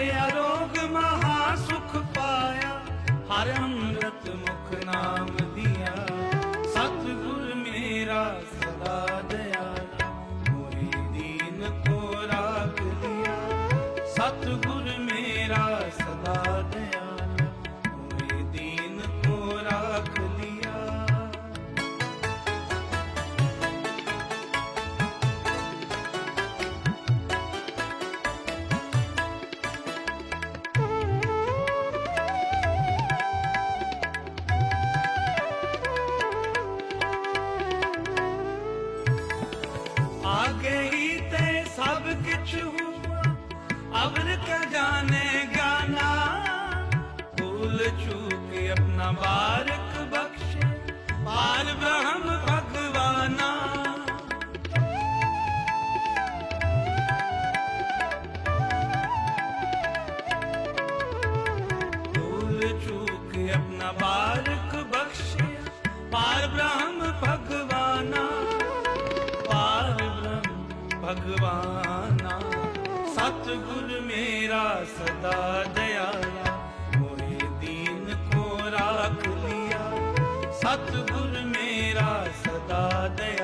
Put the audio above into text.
ਕਾਟਿਆ ਰੋਗ ਮਹਾ ਸੁਖ ਪਾਇਆ, ਹਰ ਅੰਮ੍ਰਿਤ ਮੁਖ ਨਾਮ ਦਿਆ। ਸਤਿਗੁਰ ਮੇਰਾ ਸਦਾ ਦਇਆਲਾ ਮੋਹਿ ਦੀਨ ਕੋ ਰਾਖ ਲਿਆ। ਸਤਿਗੁਰ ਮੇਰਾ ਸਦਾ किछ हुआ अबर का जाने गाना भूल चूक अपना बारक बख्शे पार ब्रह्म भगवाना भूल चूक अपना बारक ਭਗਵਾਨਾ ਸਤਿਗੁਰ ਮੇਰਾ ਸਦਾ ਦਇਆਲਾ ਮੋਏ ਦੀਨ ਕੋ ਰਾਖ ਲਿਆ। ਸਤਿਗੁਰ ਮੇਰਾ ਸਦਾ ਦਇਆਲਾ